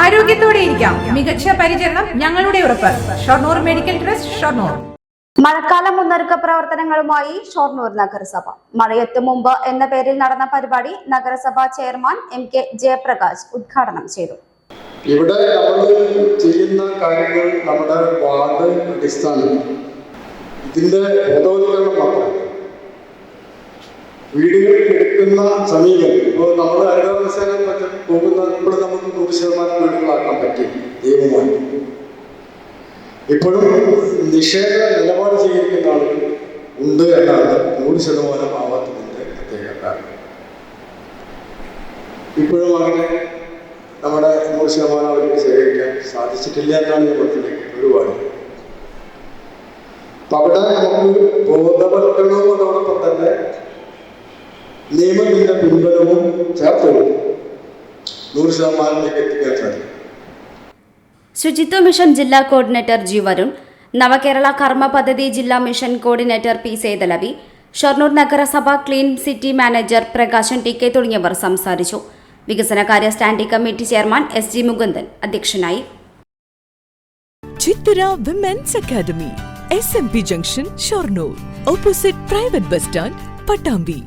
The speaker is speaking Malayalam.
ആരോഗ്യത്തോടെ ഇരിക്കാം. മികച്ച പരിചരണം ഞങ്ങളുടെ ഉറപ്പ്. Shoranur medical trust Shoranur. മഴക്കാല മുന്നൊരുക്ക പ്രവർത്തനങ്ങളുമായി ഷൊർണൂർ നഗരസഭ. മഴയെത്തും മുമ്പ് എന്ന പേരിൽ നടന്ന പരിപാടി നഗരസഭ ചെയർമാൻ എം കെ ജയപ്രകാശ് ഉദ്ഘാടനം ചെയ്തു. ഇവിടെ നമ്മൾ ചെയ്യുന്ന കാര്യങ്ങൾ നമ്മുടെ വാർഡ് അടിസ്ഥാനം ഇതിന്റെ ബോധവൽക്കരണം മാത്രം. വീടുകളിൽ എടുക്കുന്ന സമീപനം. ഇപ്പോൾ നമ്മൾ മറ്റും പോകുന്ന ഇപ്പോൾ ശതമാനം വീടുകളാക്കാൻ പറ്റി ദൈവമാണ് ഇപ്പോഴും നിഷേധ നിലപാട് സ്വീകരിക്കുന്ന ആളുകൾ ഉണ്ട് എന്നാണ് നൂറ് ശതമാനം ആവാത്തതിന്റെ പ്രത്യേക കാരണം. ഇപ്പോഴും അങ്ങനെ നമ്മുടെ നൂറ് ശതമാനം അവർക്ക് ശേഖരിക്കാൻ സാധിച്ചിട്ടില്ല എന്നാണ് ഞാൻ മനസ്സിലാക്കിയത് ഒരുപാട്. അപ്പൊ അവിടെ നമുക്ക് ബോധവൽക്കരണവും അതോടൊപ്പം തന്നെ നിയമത്തിന്റെ പിൻബലവും ചേർത്തുകൊണ്ട് നൂറ് ശതമാനത്തിലേക്ക് എത്തിക്കാൻ സാധിക്കും ശുചിത്വ മിഷൻ ജില്ലാ കോർഡിനേറ്റർ ജി വരുൺ നവകേരള കർമ്മ പദ്ധതി ജില്ലാ mission coordinator P Sethalavi Shoranur നഗരസഭ clean city manager Prakashan T K തുടങ്ങിയവർ സംസാരിച്ചു. വികസനകാര്യ standing committee chairman S G Mukundan അധ്യക്ഷനായി. Chithura women's academy S M P junction Shoranur opposite private bus stand Pattambi